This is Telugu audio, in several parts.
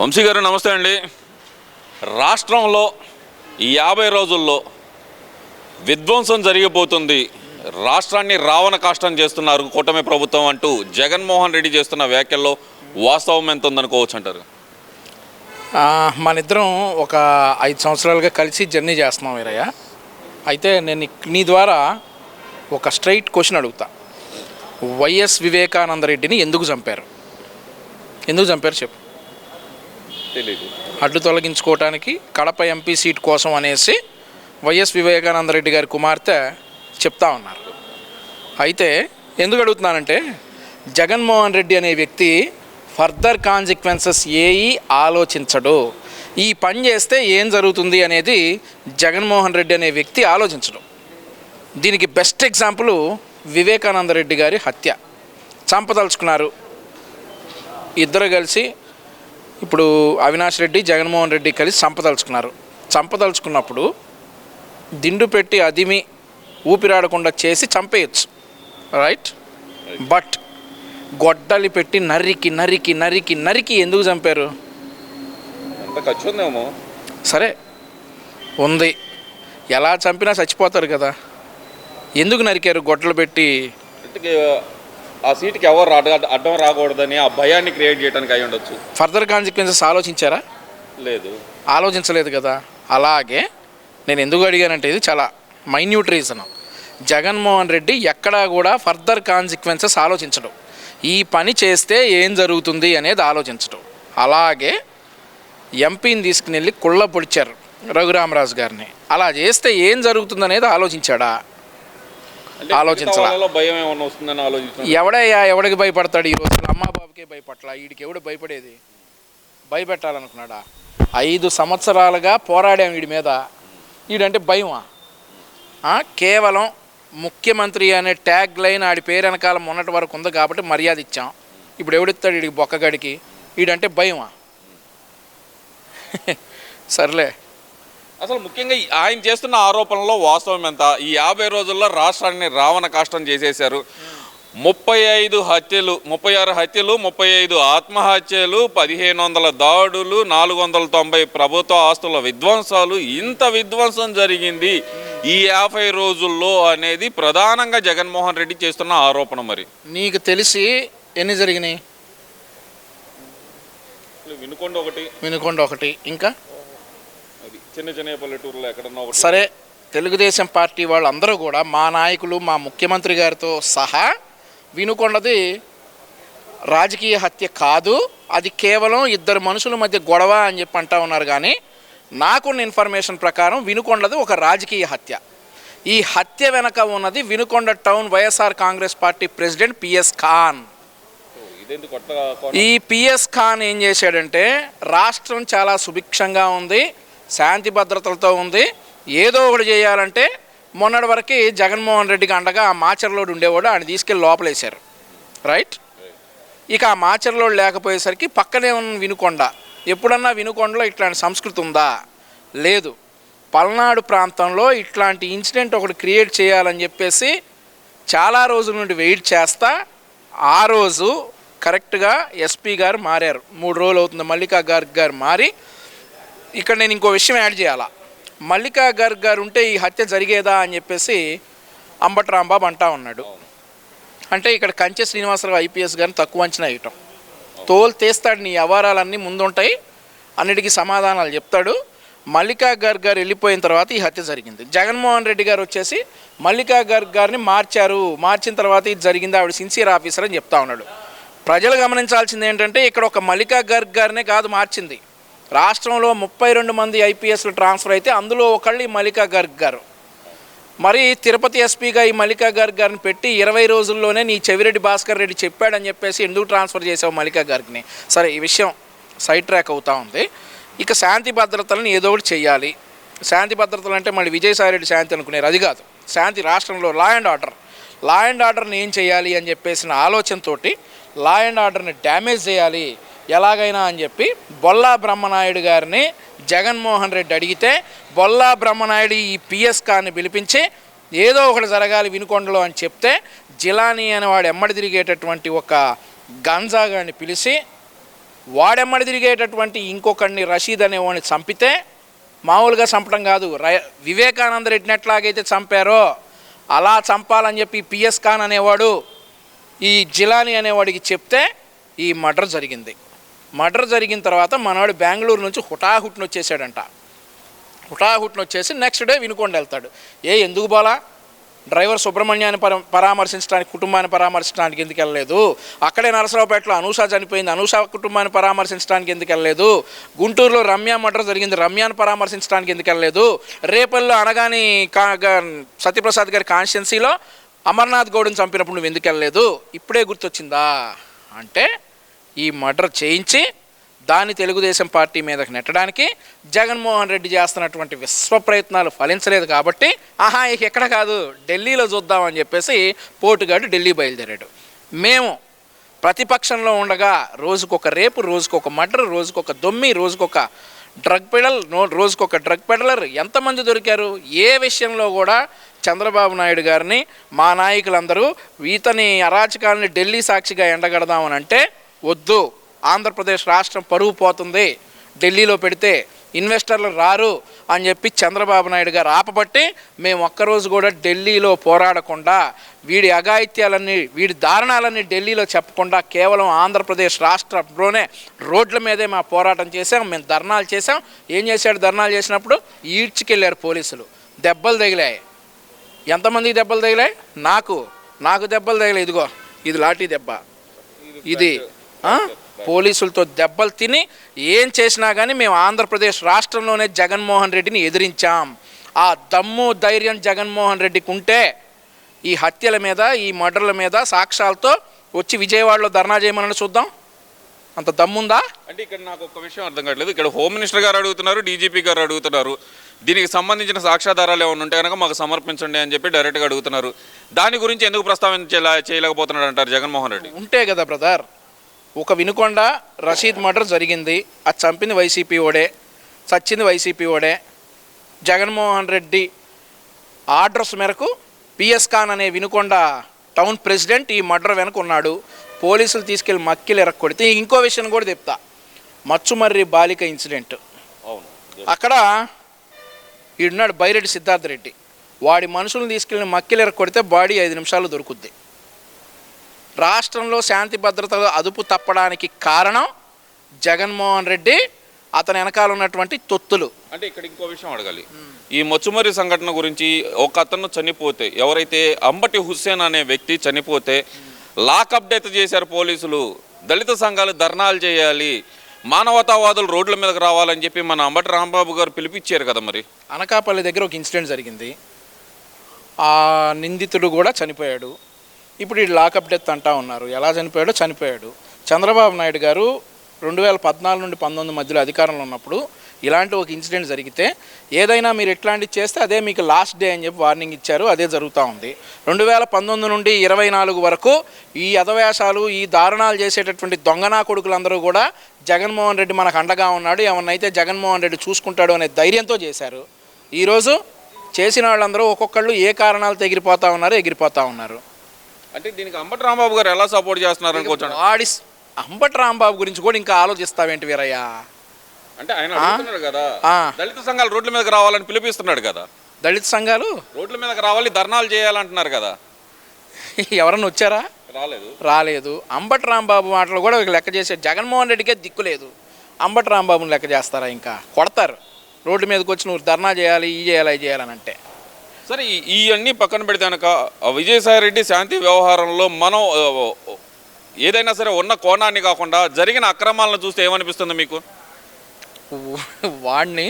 వంశీ గారు నమస్తే అండి. రాష్ట్రంలో ఈ యాభై రోజుల్లో విధ్వంసం జరిగిపోతుంది. రాష్ట్రాన్ని రావణ కాష్టం చేస్తున్నారు కూటమి ప్రభుత్వం అంటూ జగన్మోహన్ రెడ్డి చేస్తున్న వ్యాఖ్యల్లో వాస్తవం ఎంత ఉందనుకోవచ్చు అంటారు? మన ఇద్దరం ఒక ఐదు సంవత్సరాలుగా కలిసి జర్నీ చేస్తున్నాం వీరయ్య. అయితే నేను నీ ద్వారా ఒక స్ట్రైట్ క్వశ్చన్ అడుగుతా. వైఎస్ వివేకానంద రెడ్డిని ఎందుకు చంపారు? ఎందుకు చంపారు చెప్పు. తెలీదు. అడ్డు తొలగించుకోవటానికి కడప ఎంపీ సీట్ కోసం అనేసి వైఎస్ వివేకానంద రెడ్డి గారి కుమార్తె చెప్తా ఉన్నారు. అయితే ఎందుకు అడుగుతున్నానంటే జగన్మోహన్ రెడ్డి అనే వ్యక్తి ఫర్దర్ కాన్సిక్వెన్సెస్ ఏవి ఆలోచించడు. ఈ పని చేస్తే ఏం జరుగుతుంది అనేది జగన్మోహన్ రెడ్డి అనే వ్యక్తి ఆలోచించడు. దీనికి బెస్ట్ ఎగ్జాంపుల్ వివేకానంద రెడ్డి గారి హత్య. చంపదలుచుకున్నారు. ఇద్దరు కలిసి ఇప్పుడు అవినాష్ రెడ్డి జగన్మోహన్ రెడ్డి కలిసి చంపదలుచుకున్నారు చంపదలుచుకున్నప్పుడు దిండు పెట్టి అదిమి ఊపిరాడకుండా చేసి చంపేయచ్చు. రైట్ బట్ గొడ్డలి పెట్టి నరికి నరికి నరికి నరికి ఎందుకు చంపారు? ఖర్చు ఉందేమో సరే ఉంది. ఎలా చంపినా చచ్చిపోతారు కదా. ఎందుకు నరికారు గొడ్డలు పెట్టి? ఆ సీటుకి ఎవరు అడ్డ రాకూడదని ఆ భయాన్ని క్రియేట్ చేయడానికి అయి ఉండొచ్చు. ఫర్దర్ కాన్సిక్వెన్సెస్ ఆలోచించారా? లేదు. ఆలోచించలేదు కదా. అలాగే నేను ఎందుకు అడిగానంటే ఇది చాలా మైన్యూట్ రీజన్ జగన్మోహన్ రెడ్డి ఎక్కడా కూడా ఫర్దర్ కాన్సిక్వెన్సెస్ ఆలోచించడు. ఈ పని చేస్తే ఏం జరుగుతుంది అనేది ఆలోచించడు. అలాగే ఎంపీని తీసుకుని వెళ్ళి కుళ్ళ పొడిచారు రఘురామరాజు గారిని. అలా చేస్తే ఏం జరుగుతుంది అనేది ఆలోచించాడా? ఆలోచించలా. భయం వస్తుందని ఎవడయ్యా ఎవడికి భయపడతాడు ఈ రోజు? అమ్మా బాబుకే భయపడలా. వీడికి ఎవడు భయపడేది? భయపెట్టాలనుకున్నాడా? ఐదు సంవత్సరాలుగా పోరాడాం వీడి మీద. వీడంటే భయమా? కేవలం ముఖ్యమంత్రి అనే ట్యాగ్ లైన్ ఆడి పేరు వెనకాల మొన్నటి వరకు ఉంది కాబట్టి మర్యాద ఇచ్చాం. ఇప్పుడు ఎవడిస్తాడు వీడికి బొక్కగడికి? వీడంటే భయమా? సర్లే. అసలు ముఖ్యంగా ఆయన చేస్తున్న ఆరోపణలో వాస్తవం ఎంత? ఈ యాభై రోజుల్లో రాష్ట్రాన్ని రావణ కాష్టం చేసేశారు. ముప్పై ఐదు హత్యలు ముప్పై ఆరు హత్యలు ముప్పై ఐదు ఆత్మహత్యలు పదిహేను వందల దాడులు నాలుగు వందల తొంభై ప్రభుత్వ ఆస్తుల విధ్వంసాలు ఇంత విధ్వంసం జరిగింది. ఈ యాభై రోజుల్లో అనేది ప్రధానంగా జగన్మోహన్ రెడ్డి చేస్తున్న ఆరోపణ మరి. నీకు తెలిసి ఎన్ని జరిగినాయి? వినుకోండి ఒకటి. వినుకొండ ఒకటి. ఇంకా? చిన్న చిన్న పల్లెటూరులో ఎక్కడన్నా ఒకటి? సరే తెలుగుదేశం పార్టీ వాళ్ళందరూ కూడా మా నాయకులు మా ముఖ్యమంత్రి గారితో సహా వినుకొండది రాజకీయ హత్య కాదు అది కేవలం ఇద్దరు మనుషుల మధ్య గొడవ అని చెప్పి అంటా ఉన్నారు కానీ నాకున్న ఇన్ఫర్మేషన్ ప్రకారం వినుకొండది ఒక రాజకీయ హత్య. ఈ హత్య వెనక ఉన్నది Vinukonda town YSR Congress party president PS Khan. ఈ పిఎస్ ఖాన్ ఏం చేశాడంటే రాష్ట్రం చాలా సుభిక్షంగా ఉంది శాంతి భద్రతలతో ఉంది. ఏదో ఒకటి చేయాలంటే మొన్నటి వరకు జగన్మోహన్ రెడ్డికి అండగా ఆ మాచర్లోడు ఉండేవాడు. ఆయన తీసుకెళ్ళి లోపలేశారు. రైట్ ఇక ఆ మాచర్లోడు లేకపోయేసరికి పక్కనే ఉన్న వినుకొండ. ఎప్పుడన్నా వినుకొండలో ఇట్లాంటి సంస్కృతి ఉందా? లేదు. పల్నాడు ప్రాంతంలో ఇట్లాంటి ఇన్సిడెంట్ ఒకటి క్రియేట్ చేయాలని చెప్పేసి చాలా రోజుల నుండి వెయిట్ చేస్తా. ఆ రోజు కరెక్ట్గా ఎస్పీ గారు మారారు. మూడు రోజులు అవుతుంది. మల్లికా గార్గ్ గారు మారి ఇక్కడ నేను ఇంకో విషయం యాడ్ చేయాలా? మల్లికా గర్గ్ గారు ఉంటే ఈ హత్య జరిగేదా అని చెప్పేసి అంబటి రాంబాబు అంటా ఉన్నాడు. అంటే ఇక్కడ కంచె శ్రీనివాసరావు ఐపీఎస్ గారిని తక్కువ అంచనా వేయటం. తోలు తీస్తాడు నీ వ్యవహారాలన్నీ ముందుంటాయి అన్నిటికీ సమాధానాలు చెప్తాడు. మల్లికా గర్గ్ గారు వెళ్ళిపోయిన తర్వాత ఈ హత్య జరిగింది. జగన్మోహన్ రెడ్డి గారు వచ్చేసి మల్లికా గార్గ్ గారిని మార్చారు. మార్చిన తర్వాత ఇది జరిగింది ఆవిడ సిన్సియర్ ఆఫీసర్ అని చెప్తా ఉన్నాడు. ప్రజలు గమనించాల్సింది ఏంటంటే ఇక్కడ ఒక మల్లికా గార్గ్ గారినే కాదు మార్చింది. రాష్ట్రంలో ముప్పై రెండు మంది ఐపీఎస్లు ట్రాన్స్ఫర్ అయితే అందులో ఒకళ్ళు ఈ మల్లికా గర్గ్ గారు. మరి తిరుపతి ఎస్పీగా ఈ మల్లికా గర్గ్ గారిని పెట్టి ఇరవై రోజుల్లోనే నీ చెవిరెడ్డి భాస్కర్ రెడ్డి చెప్పాడని చెప్పేసి ఎందుకు ట్రాన్స్ఫర్ చేసావు మల్లికా గర్గ్ని? సరే ఈ విషయం సైడ్ ట్రాక్ అవుతూ ఉంది. ఇక శాంతి భద్రతలను ఏదో ఒకటి చేయాలి శాంతి భద్రతలు అంటే మళ్ళీ విజయసాయిరెడ్డి శాంతి అనుకునేది అది కాదు. శాంతి రాష్ట్రంలో law and order. Law and ఆర్డర్ని ఏం చేయాలి అని చెప్పేసిన ఆలోచనతోటి లా అండ్ ఆర్డర్ని డ్యామేజ్ చేయాలి. ఎలాగైనా అని చెప్పి బొల్లా బ్రహ్మనాయుడు గారిని జగన్మోహన్ రెడ్డి అడిగితే బొల్లా బ్రహ్మనాయుడు ఈ పిఎస్ కార్ని పిలిపించి ఏదో ఒకటి జరగాలి వినుకొండలో అని చెప్తే జిలానీ అని వాడు ఎమ్మడి తిరిగేటటువంటి ఒక గంజాగాన్ని పిలిచి వాడెమ్మడి తిరిగేటటువంటి ఇంకొకడిని రషీద్ అనేవాడిని చంపితే మామూలుగా చంపడం కాదు. ర వివేకానంద రెడ్డిని ఎట్లాగైతే చంపారో అలా చంపాలని చెప్పి పిఎస్ ఖాన్ అనేవాడు ఈ జిలాని అనేవాడికి చెప్తే ఈ మర్డర్ జరిగింది. మర్డర్ జరిగిన తర్వాత మనవాడు బెంగళూరు నుంచి హుటాహుట్ని వచ్చేసాడంట. హుటాహుట్ని వచ్చేసి నెక్స్ట్ డే వినుకొండ వెళ్తాడు. ఏ ఎందుకు బోలా? డ్రైవర్ సుబ్రహ్మణ్యాన్ని పర పరామర్శించడానికి కుటుంబాన్ని పరామర్శించడానికి ఎందుకు వెళ్ళలేదు? అక్కడే నరసరావుపేటలో అనూష చనిపోయింది. అనూష కుటుంబాన్ని పరామర్శించడానికి ఎందుకు వెళ్ళలేదు? గుంటూరులో రమ్య మర్డర్ జరిగింది. రమ్యాన్ని పరామర్శించడానికి ఎందుకు వెళ్ళలేదు? రేపల్లో అనగాని కా సత్యప్రసాద్ గారి కాన్స్టిట్యున్సీలో అమర్నాథ్ గౌడ్ని చంపినప్పుడు నువ్వు ఎందుకు వెళ్ళలేదు? ఇప్పుడే గుర్తొచ్చిందా? అంటే ఈ మర్డర్ చేయించి దాన్ని తెలుగుదేశం పార్టీ మీదకు నెట్టడానికి జగన్మోహన్ రెడ్డి చేస్తున్నటువంటి విశ్వ ప్రయత్నాలు ఫలించలేదు కాబట్టి ఆహా ఇక ఎక్కడ కాదు ఢిల్లీలో చూద్దామని చెప్పేసి పోటుగాడు ఢిల్లీ బయలుదేరాడు. మేము ప్రతిపక్షంలో ఉండగా రోజుకొక రేపు రోజుకొక మర్డర్ రోజుకొక దొమ్మి రోజుకొక డ్రగ్ పెడల్ నో రోజుకొక డ్రగ్ పెడలర్ ఎంతమంది దొరికారు? ఏ విషయంలో కూడా చంద్రబాబు నాయుడు గారిని మా నాయకులందరూ ఇతని అరాచకాలని ఢిల్లీ సాక్షిగా ఎండగడదామని అంటే వద్దు. ఆంధ్రప్రదేశ్ రాష్ట్రం పరువు పోతుంది. ఢిల్లీలో పెడితే ఇన్వెస్టర్లు రారు అని చెప్పి చంద్రబాబు నాయుడు గారు ఆపబట్టి మేము ఒక్కరోజు కూడా ఢిల్లీలో పోరాడకుండా వీడి అఘాయిత్యాలన్నీ వీడి దారుణాలన్నీ ఢిల్లీలో చెప్పకుండా కేవలం ఆంధ్రప్రదేశ్ రాష్ట్రంలోనే రోడ్ల మీదే మా పోరాటం చేసాం మేము ధర్నాలు చేసాం ఏం చేశాడు? ధర్నాలు చేసినప్పుడు ఈడ్చుకెళ్ళారు పోలీసులు. దెబ్బలు తగిలాయి. ఎంతమందికి దెబ్బలు తగిలాయి? నాకు. నాకు దెబ్బలు తగిలాయి. ఇదిగో ఇది లాఠీ దెబ్బ. ఇది పోలీసులతో దెబ్బలు తిని ఏం చేసినా కానీ మేము ఆంధ్రప్రదేశ్ రాష్ట్రంలోనే జగన్మోహన్ రెడ్డిని ఎదిరించాం. ఆ దమ్ము ధైర్యం జగన్మోహన్ రెడ్డికి ఉంటే ఈ హత్యల మీద ఈ మర్డర్ల మీద సాక్ష్యాలతో వచ్చి విజయవాడలో ధర్నా చేయమని చూద్దాం. అంత దమ్ముందా? అంటే ఇక్కడ నాకు ఒక విషయం అర్థం కావట్లేదు. ఇక్కడ హోమ్ మినిస్టర్ గారు అడుగుతున్నారు డీజీపీ గారు అడుగుతున్నారు. దీనికి సంబంధించిన సాక్ష్యాధారాలు ఏమైనా ఉంటే కనుక మాకు సమర్పించండి అని చెప్పి డైరెక్ట్గా అడుగుతున్నారు. దాని గురించి ఎందుకు ప్రస్తావించేలా చేయలేకపోతున్నాడు అంటారు జగన్మోహన్ రెడ్డి. ఉంటే కదా బ్రదర్. ఒక వినుకొండ రషీద్ మర్డర్ జరిగింది. అది చంపింది వైసీపీ ఓడే చచ్చింది వైసీపీ ఓడే జగన్మోహన్ రెడ్డి ఆర్డర్స్ మేరకు పిఎస్ ఖాన్ అనే వినుకొండ టౌన్ ప్రెసిడెంట్ ఈ మర్డర్ వెనక ఉన్నాడు. పోలీసులు తీసుకెళ్ళి మక్కిలు ఎరక్కొడితే ఇంకో విషయం కూడా చెప్తా. మచ్చుమర్రి బాలిక ఇన్సిడెంట్. అవును. అక్కడ ఈడున్నాడు బైరెడ్డి సిద్ధార్థ రెడ్డి వాడి మనుషులను తీసుకెళ్ళి మక్కిలెర కొడితే బాడీ ఐదు నిమిషాలు దొరుకుద్ది. రాష్ట్రంలో శాంతి భద్రతలు అదుపు తప్పడానికి కారణం జగన్మోహన్ రెడ్డి అతని వెనకాల ఉన్నటువంటి తొత్తులు. అంటే ఇక్కడ ఇంకో విషయం అడగాలి. ఈ మచ్చుమరి సంఘటన గురించి ఒక అతను చనిపోతే ఎవరైతే అంబటి హుస్సేన్ అనే వ్యక్తి చనిపోతే లాకప్ డెత్ చేశారు పోలీసులు. దళిత సంఘాలు ధర్నాలు చేయాలి. మానవతావాదులు రోడ్ల మీదకి రావాలని చెప్పి మన అంబటి రాంబాబు గారు పిలిపించారు కదా మరి? అనకాపల్లి దగ్గర ఒక ఇన్సిడెంట్ జరిగింది. ఆ నిందితుడు కూడా చనిపోయాడు. ఇప్పుడు ఈ లాకప్ డెత్ అంటా ఉన్నారు. ఎలా చనిపోయాడో చనిపోయాడు. చంద్రబాబు నాయుడు గారు రెండు వేల పద్నాలుగు నుండి పంతొమ్మిది మధ్యలో అధికారంలో ఉన్నప్పుడు ఇలాంటి ఒక ఇన్సిడెంట్ జరిగితే ఏదైనా మీరు ఎట్లాంటివి చేస్తే అదే మీకు లాస్ట్ డే అని చెప్పి వార్నింగ్ ఇచ్చారు. అదే జరుగుతూ ఉంది. రెండు వేల పంతొమ్మిది నుండి ఇరవై నాలుగు వరకు ఈ అధవేశాలు ఈ దారుణాలు చేసేటటువంటి దొంగనా కొడుకులందరూ కూడా జగన్మోహన్ రెడ్డి మనకు అండగా ఉన్నాడు. ఏమన్నైతే జగన్మోహన్ రెడ్డి చూసుకుంటాడు అనే ధైర్యంతో చేశారు. ఈరోజు చేసిన వాళ్ళందరూ ఒక్కొక్కళ్ళు ఏ కారణాలతో ఎగిరిపోతా ఉన్నారో ఎగిరిపోతా ఉన్నారు. అంటే దీనికి అంబటి రాంబాబు గారు ఎలా సపోర్ట్ చేస్తున్నారు అనుకోవచ్చు వాడి అంబటి రాంబాబు గురించి కూడా ఇంకా ఆలోచిస్తావేంటి వీరయ్య? అంటే ఆయన అడుగుతున్నాడు కదా. దళిత సంఘాలు రోడ్ల మీదకి రావాలని పిలిపిస్తున్నాడు కదా. దళిత సంఘాలు? రోడ్ల మీదకి రావాలి ధర్నాలు చేయాలంటున్నారు కదా. ఎవరన్నా వచ్చారా? రాలేదు. రాలేదు. అంబటి రాంబాబు మాటలు కూడా లెక్క చేసే జగన్మోహన్ రెడ్డికే దిక్కు లేదు. అంబటి రాంబాబుని లెక్క చేస్తారా ఇంకా? కొడతారు. రోడ్డు మీదకి వచ్చి నువ్వు ధర్నా చేయాలి ఈ చేయాలి అది చేయాలని అంటే. సరే ఇవన్నీ పక్కన పెడితే కనుక విజయసాయి రెడ్డి శాంతి వ్యవహారంలో మనం ఏదైనా సరే ఉన్న కోణాన్ని కాకుండా జరిగిన అక్రమాలను చూస్తే ఏమనిపిస్తుంది మీకు? వాడిని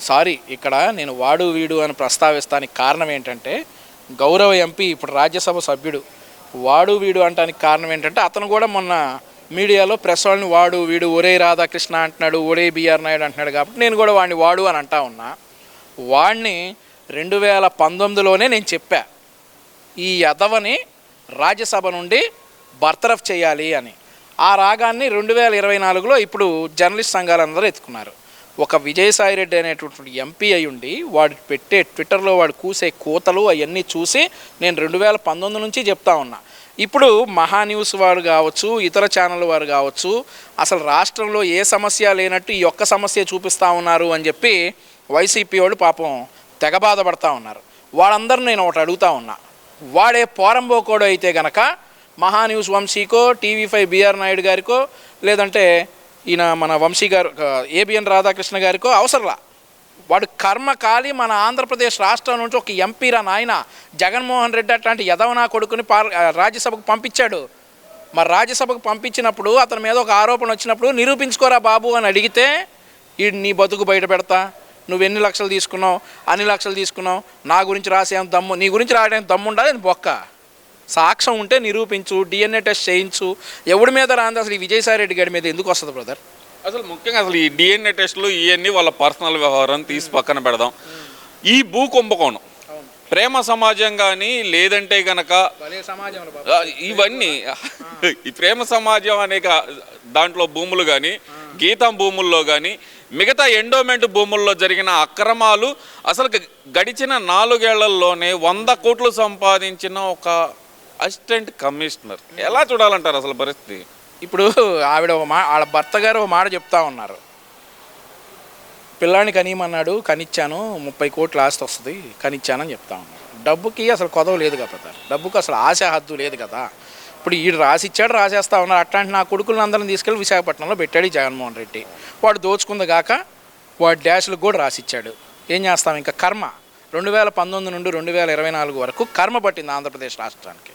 సారీ ఇక్కడ నేను వాడు వీడు అని ప్రస్తావిస్తానికి కారణం ఏంటంటే గౌరవ ఎంపీ ఇప్పుడు రాజ్యసభ సభ్యుడు వాడు వీడు అంటానికి కారణం ఏంటంటే అతను కూడా మొన్న మీడియాలో ప్రెస్ వాళ్ళని వాడు వీడు ఒరే రాధాకృష్ణ అంటున్నాడు ఒరే బిఆర్ నాయుడు అంటున్నాడు కాబట్టి నేను కూడా వాడిని వాడు అని అంటా ఉన్నా. వాడిని రెండు వేల పంతొమ్మిదిలోనే నేను చెప్పా ఈ యదవని రాజ్యసభ నుండి బర్తరఫ్ చేయాలి అని. ఆ రాగాన్ని రెండు వేల ఇరవై నాలుగులో ఇప్పుడు జర్నలిస్ట్ సంఘాలందరూ ఎత్తుకున్నారు. ఒక విజయసాయి రెడ్డి అనేటువంటి ఎంపీ అయి ఉండి వాడు పెట్టే ట్విట్టర్లో వాడు కూసే కోతలు అవన్నీ చూసి నేను రెండు వేల పంతొమ్మిది నుంచి చెప్తా ఉన్నా. ఇప్పుడు మహా న్యూస్ వారు కావచ్చు ఇతర ఛానల్ వారు కావచ్చు అసలు రాష్ట్రంలో ఏ సమస్య లేనట్టు ఈ ఒక్క సమస్య చూపిస్తూ ఉన్నారు అని చెప్పి వైసీపీ వాళ్ళు పాపం తెగ బాధపడతా ఉన్నారు. వాళ్ళందరూ నేను ఒకటి అడుగుతా ఉన్నా. వాడే పోరంబోకోడు అయితే గనక మహా న్యూస్ వంశీకో టీవీ ఫైవ్ బిఆర్ నాయుడు గారికో లేదంటే ఈయన మన వంశీ గారు ఏబిఎన్ రాధాకృష్ణ గారికో అవసరంలా. వాడు కర్మకాలి మన ఆంధ్రప్రదేశ్ రాష్ట్రం నుంచి ఒక ఎంపీరా నాయన జగన్మోహన్ రెడ్డి అట్లాంటి యదవనా కొడుకుని పార్ రాజ్యసభకు పంపించాడు. మరి రాజ్యసభకు పంపించినప్పుడు అతని మీద ఒక ఆరోపణ వచ్చినప్పుడు నిరూపించుకోరా బాబు అని అడిగితే ఈ నీ బతుకు బయట పెడతా. నువ్వు ఎన్ని లక్షలు తీసుకున్నావు? అన్ని లక్షలు తీసుకున్నావు? నా గురించి రాసేం దమ్ము? నీ గురించి రాయడానికి దమ్ము ఉండాలి? అది బొక్క. సాక్ష్యం ఉంటే నిరూపించు డిఎన్ఏ టెస్ట్ చేయించు. ఎవడి మీద రాంది? అసలు ఈ విజయసాయి రెడ్డి గారి మీద ఎందుకు వస్తుంది బ్రదర్ అసలు ముఖ్యంగా అసలు ఈ డిఎన్ఏ టెస్టులు ఇవన్నీ వాళ్ళ పర్సనల్ వ్యవహారం తీసి పక్కన పెడదాం. ఈ భూ కుంభకోణం ప్రేమ సమాజం కానీ లేదంటే గనక ఇవన్నీ ఈ ప్రేమ సమాజం అనే కా- దాంట్లో భూములు కానీ గీతం భూముల్లో కానీ మిగతా ఎండోమెంట్ భూముల్లో జరిగిన అక్రమాలు అసలు గడిచిన నాలుగేళ్ళలోనే వంద కోట్లు సంపాదించిన ఒక అసిస్టెంట్ కమిషనర్. ఎలా చూడాలంటారు అసలు పరిస్థితి? ఇప్పుడు ఆవిడ ఒక మా వాళ్ళ భర్త గారు ఒక మాట చెప్తా ఉన్నారు. పిల్లాన్ని కనీయమన్నాడు కనిచ్చాను ముప్పై కోట్లు ఆస్తి వస్తుంది కనిచ్చానని చెప్తా ఉన్నారు. డబ్బుకి అసలు కొదవ లేదు కదా బ్రదర్ డబ్బుకి అసలు ఆశ హద్దు లేదు కదా ఇప్పుడు ఈడు రాసిచ్చాడు రాసేస్తా ఉన్నారు. అట్లాంటి నా కొడుకులను అందరం తీసుకెళ్ళి విశాఖపట్నంలో పెట్టాడు ఈ జగన్మోహన్ రెడ్డి. వాడు దోచుకుంది కాక వాడు డాష్లకు కూడా రాసిచ్చాడు. ఏం చేస్తాం ఇంకా? కర్మ. రెండు వేల పంతొమ్మిది నుండి రెండు వేల ఇరవై నాలుగు వరకు కర్మ పట్టింది ఆంధ్రప్రదేశ్ రాష్ట్రానికి.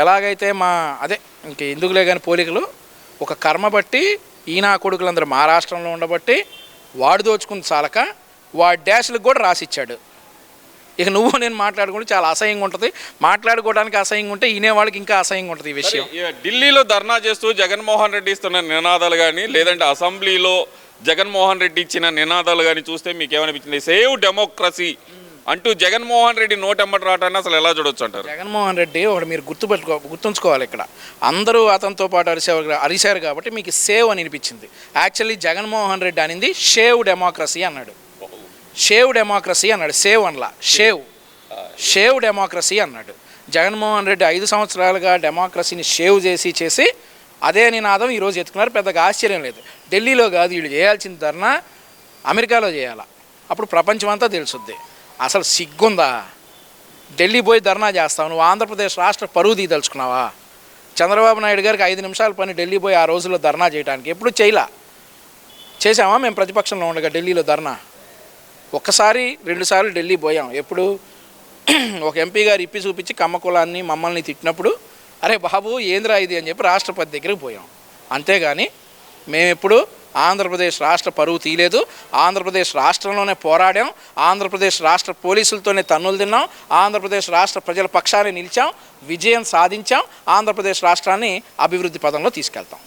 ఎలాగైతే మా అదే ఇంక ఎందుకులే కానీ పోలికలు ఒక కర్మ బట్టి ఈయన కొడుకులందరూ మా రాష్ట్రంలో ఉండబట్టి వాడు దోచుకుంది చాలక వాడు డాష్లకు కూడా రాసిచ్చాడు. ఇక నువ్వు నేను మాట్లాడుకుంటే చాలా అసహ్యంగా ఉంటుంది. మాట్లాడుకోవడానికి అసహ్యంగా ఉంటే వాళ్ళకి ఇంకా అసహ్యంగా ఉంటుంది ఈ విషయం. ఢిల్లీలో ధర్నా చేస్తూ జగన్మోహన్ రెడ్డి ఇస్తున్న నినాదాలు కానీ లేదంటే అసెంబ్లీలో జగన్మోహన్ రెడ్డి ఇచ్చిన నినాదాలు కానీ చూస్తే మీకు ఏమనిపించింది? సేవ్ డెమోక్రసీ అంటూ జగన్మోహన్ రెడ్డి నోటెమ్మటి రావటాన్ని అసలు ఎలా చూడొచ్చు అంటారు? జగన్మోహన్ రెడ్డి ఒకటి మీరు గుర్తుపెట్టుకో గుర్తుంచుకోవాలి ఇక్కడ. అందరూ అతనితో పాటు అరిసేవారు అరిశారు కాబట్టి మీకు సేవ్ అని అనిపించింది. యాక్చువల్లీ జగన్మోహన్ రెడ్డి అనింది షేవ్ డెమోక్రసీ అన్నాడు. షేవ్ డెమోక్రసీ అన్నాడు. సేవ్ అనలా. షేవ్. షేవ్ డెమోక్రసీ అన్నాడు. జగన్మోహన్ రెడ్డి ఐదు సంవత్సరాలుగా డెమోక్రసీని షేవ్ చేసి చేసి అదే నినాదం ఈరోజు ఎత్తుకున్నారు. పెద్దగా ఆశ్చర్యం లేదు. ఢిల్లీలో కాదు వీళ్ళు చేయాల్సిన ధర్నా అమెరికాలో చేయాలా? అప్పుడు ప్రపంచం అంతా తెలుసుద్ది. అసలు సిగ్గుందా? ఢిల్లీ పోయి ధర్నా చేస్తావు. నువ్వు ఆంధ్రప్రదేశ్ రాష్ట్ర పరువు తీదలుచుకున్నావా చంద్రబాబు నాయుడు గారికి ఐదు నిమిషాల పని ఢిల్లీ పోయి ఆ రోజుల్లో ధర్నా చేయడానికి ఎప్పుడు చేయలా? చేసామా మేము ప్రతిపక్షంలో ఉండగా ఢిల్లీలో ధర్నా? ఒక్కసారి రెండుసార్లు ఢిల్లీ పోయాం. ఎప్పుడు? ఒక ఎంపీ గారు ఇప్పి చూపించి కమ్మ కులాన్ని మమ్మల్ని తిట్టినప్పుడు అరే బాబు ఏంద్రా ఇది అని చెప్పి రాష్ట్రపతి దగ్గరికి పోయాం. అంతేగాని మేము ఎప్పుడు ఆంధ్రప్రదేశ్ రాష్ట్ర పరువు తీయలేదు. ఆంధ్రప్రదేశ్ రాష్ట్రంలోనే పోరాడాం. ఆంధ్రప్రదేశ్ రాష్ట్ర పోలీసులతోనే తన్నులు తిన్నాం. ఆంధ్రప్రదేశ్ రాష్ట్ర ప్రజల పక్షాన్ని నిలిచాం. విజయం సాధించాం. ఆంధ్రప్రదేశ్ రాష్ట్రాన్ని అభివృద్ధి పదంలో తీసుకెళ్తాం.